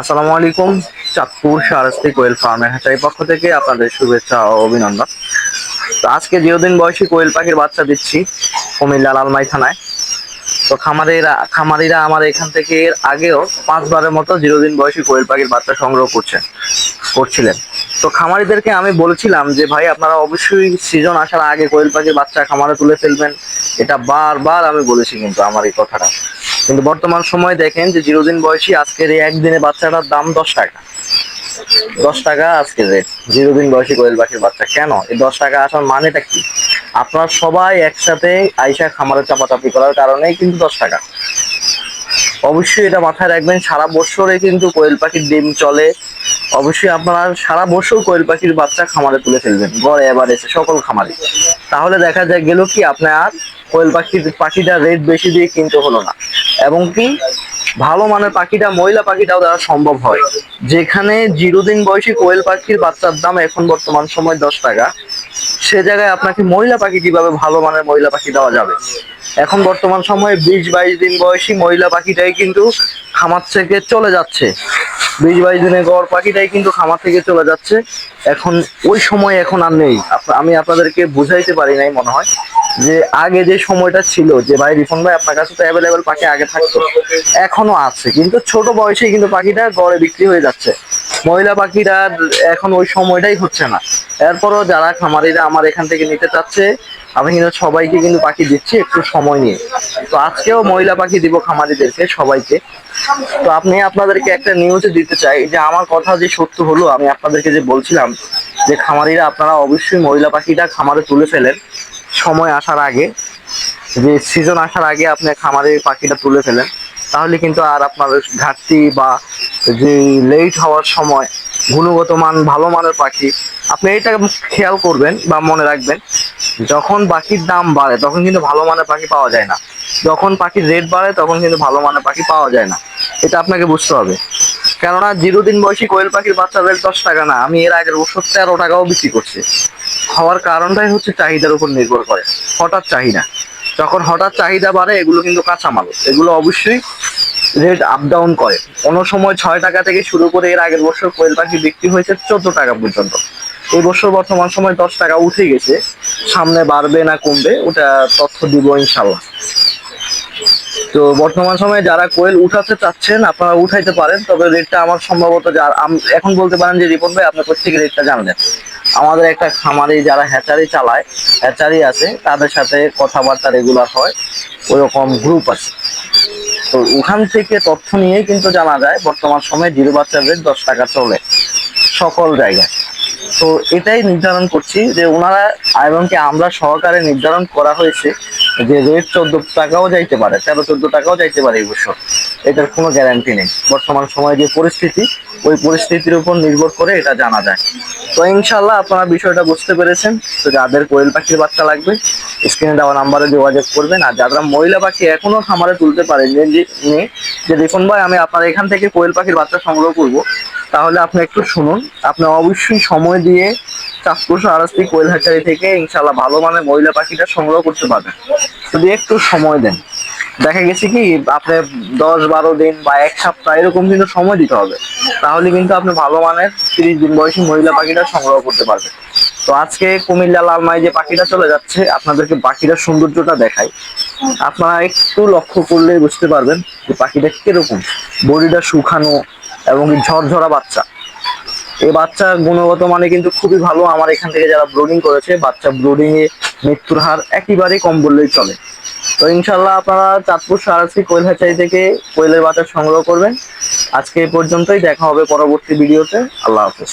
আসসালামু আলাইকুম, চাঁদপুর সারস্তি কোয়েল ফার্মের হ্যাচারি পক্ষ থেকে আপনাদের শুভেচ্ছা ও অভিনন্দন। তো আজকে জিরোদিন বয়সী কোয়েল পাখির বাচ্চা দিচ্ছি কুমিল্লা লালমাই থানায়। তো খামারিরা খামারিরা আমার এখান থেকে এর আগেও পাঁচবারের মতো জিরোদিন বয়সী কোয়েল পাখির বাচ্চা সংগ্রহ করছেন করছিলেন। তো খামারিদেরকে আমি বলেছিলাম যে, ভাই, আপনারা অবশ্যই সিজন আসার আগে কোয়েল পাখির বাচ্চা খামারে তুলে ফেলবেন। এটা বারবার আমি বলেছি কিন্তু আমার এই কথাটা। কিন্তু বর্তমান সময় দেখেন যে জিরো দিন বয়সী আজকের এই একদিনে বাচ্চাটার দাম দশ টাকা। দশ টাকা আজকের রেট জিরো দিন বয়সী কোয়েল পাখির বাচ্চা। কেন? এই দশ টাকা আসার মানেটা কি? আপনার সবাই একসাথে আইসা খামারে চাপাচাপি করার কারণেই কিন্তু দশ টাকা। অবশ্যই এটা মাথায় রাখবেন, সারা বছরে কিন্তু কোয়েল পাখির ডিম চলে। অবশ্যই আপনারা সারা বছর কোয়েল পাখির বাচ্চা খামারে তুলে ফেলবেন, গড়ে এসে সকল খামারে। তাহলে দেখা যায় গেল কি, আপনার কোয়েল পাখির, পাখিটার রেট বেশি দিয়ে কিনতে হলো না। এবং কি? ভালো মানের পাখিটা মহিলা পাখিটাও দেওয়া সম্ভব হয়। যেখানে জিরো দিন বয়সী কোয়েল পাখির বাচ্চার দাম এখন বর্তমান সময় দশ টাকা। সে জায়গায় আপনাকে মহিলা পাখি কীভাবে ভালো মানের মহিলা পাখি দেওয়া যাবে? এখন বর্তমান সময়ে বিশ বাইশ দিন বয়সী মহিলা পাখিটাই কিন্তু খামার থেকে চলে যাচ্ছে। বিশ বাইশ দিনের গড় পাখিটাই কিন্তু খামার থেকে চলে যাচ্ছে। এখন ওই সময় এখন আর নেই। আমি আপনাদেরকে বুঝাইতে পারি নাই মনে হয়। যে আগে যে সময়টা ছিল, যে ভাই রিফন ভাই আপনার কাছে তো অ্যাভেলেবেল পাখি আগে থাকতো, এখনও আছে। কিন্তু ছোট বয়সে কিন্তু পাখিটা গড়ে বিক্রি হয়ে যাচ্ছে। মহিলা পাখিরা এখন ওই সময়টাই হচ্ছে না। এরপরও যারা খামারিরা আমার এখান থেকে নিতে চাচ্ছে, আমি কিন্তু সবাইকে কিন্তু পাখি দিচ্ছি একটু সময় নিয়ে। তো আজকেও মহিলা পাখি দিব খামারিদেরকে সবাইকে। তো আপনি আপনাদেরকে একটা নিউজে দিতে চাই, যে আমার কথা যে সত্য হলো, আমি আপনাদেরকে যে বলছিলাম, যে খামারিরা আপনারা অবশ্যই মহিলা পাখিটা খামারে তুলে ফেলেন। সময় আসার আগে, যে সিজন আসার আগে আপনি খামারে পাখিটা তুলে ফেলেন, তাহলে কিন্তু আর আপনার ঘাটতি বা যে লেট হওয়ার সময় গুণগত মান, ভালো মানের পাখি, আপনি এটা খেয়াল করবেন বা মনে রাখবেন, যখন পাখির দাম বাড়ে, তখন কিন্তু ভালো মানের পাখি পাওয়া যায় না। যখন পাখির রেট বাড়ে, তখন কিন্তু ভালো মানের পাখি পাওয়া যায় না। এটা আপনাকে বুঝতে হবে। কেননা জিরো দিন বয়সী কোয়েল পাখির বাচ্চা রেট দশ টাকা না, আমি এর আগের বছর তেরো টাকাও বিক্রি করছি। হওয়ার কারণটাই হচ্ছে চাহিদার উপর নির্ভর করে, হঠাৎ চাহিদা। যখন হঠাৎ চাহিদা বাড়ে, এগুলো কিন্তু কাঁচামাল। এগুলো অবশ্যই রেট আপ ডাউন করে। কোনো সময় ছয় টাকা থেকে শুরু করে এর আগের বছর কোয়েল পাখি বিক্রি হয়েছে চোদ্দ টাকা পর্যন্ত। এই বছর বর্তমান সময় দশ টাকা উঠে গেছে, সামনে বাড়বে না কমবে, ওটা তথ্য দিব ইনশাল্লাহ তো বর্তমান সময়ে যারা কোয়েল উঠাতে চাচ্ছেন, আপনারা উঠাইতে পারেন, তবে রেটটা আমার সম্ভবত এখন বলতে পারেন যে রিপন ভাই, আপনার কোথেকে রেটটা জানলেন। আমাদের একটা খামারে যারা হ্যাচারি চালায় হ্যাচারি আছে, তাদের সাথে কথাবার্তা রেগুলার হয়, ওইরকম গ্রুপ আছে। তো ওখান থেকে তথ্য নিয়ে কিন্তু জানা যায়, বর্তমান সময়ে জিরো বাচ্চার রেট দশ টাকা চলে, সকল জায়গায়। তো এটাই নির্ধারণ করছি যে ওনারা এবং কি আমরা সহকারে নির্ধারণ করা হয়েছে যে রেট চোদ্দ টাকাও যাইতে পারে, তেরো চোদ্দ টাকাও যাইতে পারে এই বছর। এটার কোনো গ্যারান্টি নেই। বর্তমান সময়ে যে পরিস্থিতি, ওই পরিস্থিতির উপর নির্ভর করে এটা জানা যায়। তো ইনশাল্লাহ আপনারা বিষয়টা বুঝতে পেরেছেন। তো যাদের কোয়েল পাখির বাচ্চা লাগবে, স্ক্রিনে দেওয়া নাম্বারে যোগাযোগ করবেন। আর যারা মহিলা পাখি এখনও খামারে তুলতে পারেন যে দেখুন ভাই, আমি আপনার এখান থেকে কোয়েল পাখির বাচ্চা সংগ্রহ করব। তাহলে আপনি একটু শুনুন। আপনি অবশ্যই সময় দিয়ে চাঁদপুর সারাস্তি কোয়েল হ্যাচারি থেকে ইনশাল্লাহ ভালো মানের মহিলা পাখিটা সংগ্রহ করতে পারবেন। যদি একটু সময় দেন। দেখা গেছে কি, আপনি দশ বারো দিন বা এক সপ্তাহ এরকম কিন্তু সময় দিতে হবে। তাহলে কিন্তু আপনি ভালো মানের তিরিশ দিন বয়সী মহিলা পাখিটা সংগ্রহ করতে পারবেন। তো আজকে কুমিল্লা লালমাই যে পাখিটা চলে যাচ্ছে, আপনাদেরকে পাখিটার সৌন্দর্যটা দেখাই। আপনারা একটু লক্ষ্য করলে বুঝতে পারবেন যে পাখিটা কীরকম। বডিটা শুকানো এবং ঝরঝরা বাচ্চা। এই বাচ্চার গুণগত মানে কিন্তু খুবই ভালো। আমার এখান থেকে যারা ব্রোডিং করেছে, বাচ্চা ব্রোডিং এ মৃত্যুর হার একেবারেই কম বললেই চলে। তো ইনশাল্লাহ আপনারা চাঁদপুর সারাসি কোয়েল চাই থেকে কোয়েলের বাচ্চা সংগ্রহ করবেন। আজকে এই পর্যন্তই। দেখা হবে পরবর্তী ভিডিওতে। আল্লাহ হাফেজ।